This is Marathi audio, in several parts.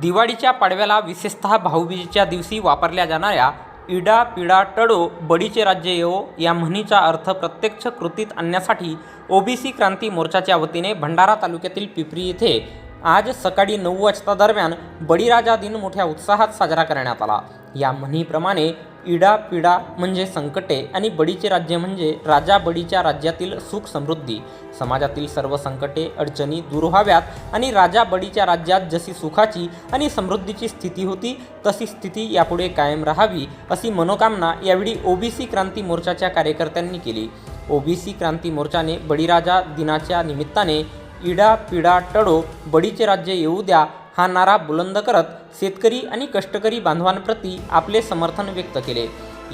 दिवाळीच्या पाडव्याला विशेषतः भाऊबीजेच्या दिवशी वापरल्या जाणाऱ्या इडा पिडा टडो बडीचे राज्य येवो या म्हणीचा अर्थ प्रत्यक्ष कृतीत आणण्यासाठी ओबीसी क्रांती मोर्चाच्या वतीने भंडारा तालुक्यातील पिपरी येथे आज सकाळी नऊ वाजता दरम्यान बळीराजा दिन मोठ्या उत्साहात साजरा करण्यात आला. या म्हणीप्रमाणे इडा पिडा म्हणजे संकटे आणि बडीचे राज्य म्हणजे राजा बडीच्या राज्यातील सुख समृद्धी. समाजातील सर्व संकटे अडचणी दूर व्हाव्यात आणि राजा बडीच्या राज्यात जशी सुखाची आणि समृद्धीची स्थिती होती तशी स्थिती यापुढे कायम राहावी अशी मनोकामना यावेळी ओबीसी क्रांती मोर्चाच्या कार्यकर्त्यांनी केली. ओबीसी क्रांती मोर्चाने बळीराजा दिनाच्या निमित्ताने इडा पिडा टडो बडीचे राज्य येऊ द्या हा नारा बुलंद करत शेतकरी आणि कष्टकरी बांधवांप्रती आपले समर्थन व्यक्त केले.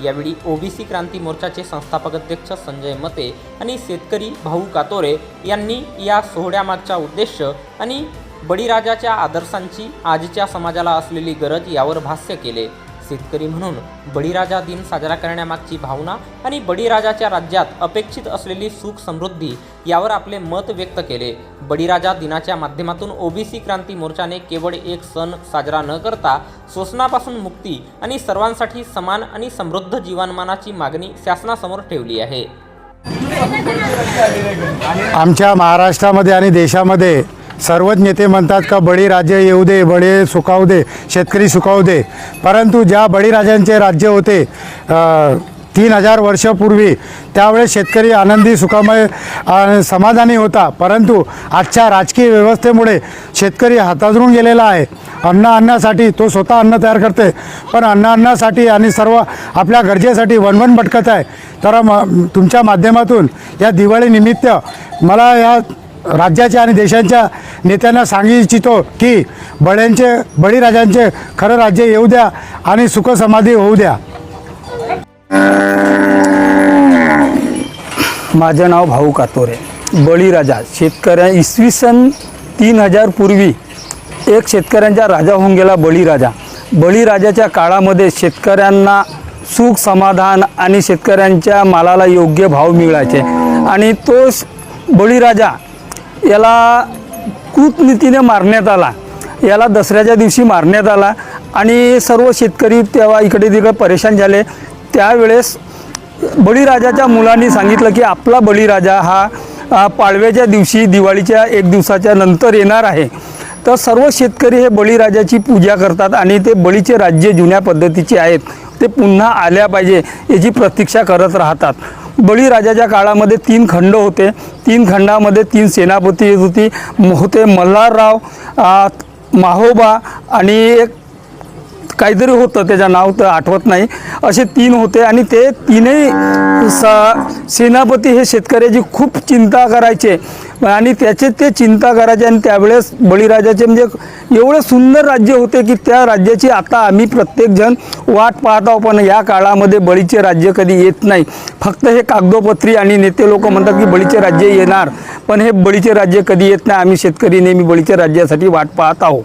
यावेळी ओबीसी क्रांती मोर्चाचे संस्थापक अध्यक्ष संजय मते आणि शेतकरी भाऊ कातोरे यांनी या सोहळ्यामागचा उद्देश आणि बळीराजाच्या आदर्शांची आजच्या समाजाला असलेली गरज यावर भाष्य केले. शेतकरी म्हणून बळीराजा दिन साजरा करण्यामागची भावना आणि बळीराजाच्या राज्यात अपेक्षित असलेली सुख समृद्धी यावर आपले मत व्यक्त केले. बळीराजा दिनाच्या माध्यमातून ओबीसी क्रांती मोर्चाने केवळ एक सण साजरा न करता शोषणापासून मुक्ती आणि सर्वांसाठी समान आणि समृद्ध जीवनमानाची मागणी शासनासमोर ठेवली आहे. आमच्या महाराष्ट्रामध्ये आणि देशामध्ये सर्वच नेते म्हणतात का बळीराजे येऊ दे बळे सुखावू दे शेतकरी सुखावू दे. परंतु ज्या बळीराजांचे राज्य होते तीन हजार वर्षापूर्वी त्यावेळेस शेतकरी आनंदी सुखामय समाधानी होता. परंतु आजच्या राजकीय व्यवस्थेमुळे शेतकरी हाताजरून गेलेला आहे. अन्न आणण्यासाठी तो स्वतः अन्न तयार करते. पण अन्न आणण्यासाठी आणि सर्व आपल्या गरजेसाठी वणवण भटकत आहे. तर म तुमच्या माध्यमातून या दिवाळीनिमित्त मला या राज्याच्या आणि देशांच्या नेत्यांना सांगू इच्छितो की बळ्यांचे बळीराजांचे खरं राज्य येऊ द्या आणि सुखसमाधी होऊ द्या. माझं नाव भाऊ कातोरे. बळीराजा शेतकऱ्या इसवी सन तीन हजार पूर्वी एक शेतकऱ्यांचा राजा होऊन गेला बळीराजा. बळीराजाच्या काळामध्ये शेतकऱ्यांना सुख समाधान आणि शेतकऱ्यांच्या मालाला योग्य भाव मिळायचे. आणि तो बळीराजा याला कूटनीतीने मारण्यात आला. याला दसऱ्याच्या दिवशी मारण्यात आला आणि सर्व शेतकरी तेव्हा इकडे तिकडे परेशान झाले. त्यावेळेस बळीराजाच्या मुलांनी सांगितलं की आपला बळीराजा हा पाळव्याच्या पाडव्याच्या दिवशी दिवाळीच्या एक दिवसाच्या नंतर येणार आहे. तर सर्व शेतकरी हे बळीराजाची पूजा करतात आणि ते बळीचे राज्य जुन्या पद्धतीचे आहेत. ते पुन्हा आल्या पाहिजे याची प्रतीक्षा करत राहतात. बळीराजाच्या काळामध्ये तीन खंड होते. तीन खंडामध्ये तीन सेनापती येत होती. होते मल्हारराव माहोबा आणि एक काहीतरी होतं त्याचं नाव तर आठवत नाही. असे तीन होते आणि ते तीनही स सेनापती हे शेतकऱ्याची खूप चिंता करायचे. आणि त्याचे ते चिंता करायचे आणि त्यावेळेस बळीराजाचे म्हणजे एवढे सुंदर राज्य होते की त्या राज्याची आता आम्ही प्रत्येकजण वाट पाहत आहोत पण या काळामध्ये बळीचे राज्य कधी येत नाही. फक्त हे कागदोपत्री आणि नेते लोक म्हणतात की बळीचे राज्य येणार पण हे बळीचे राज्य कधी येत नाही आम्ही शेतकरी नेहमी बळीच्या राज्यासाठी वाट पाहत आहोत.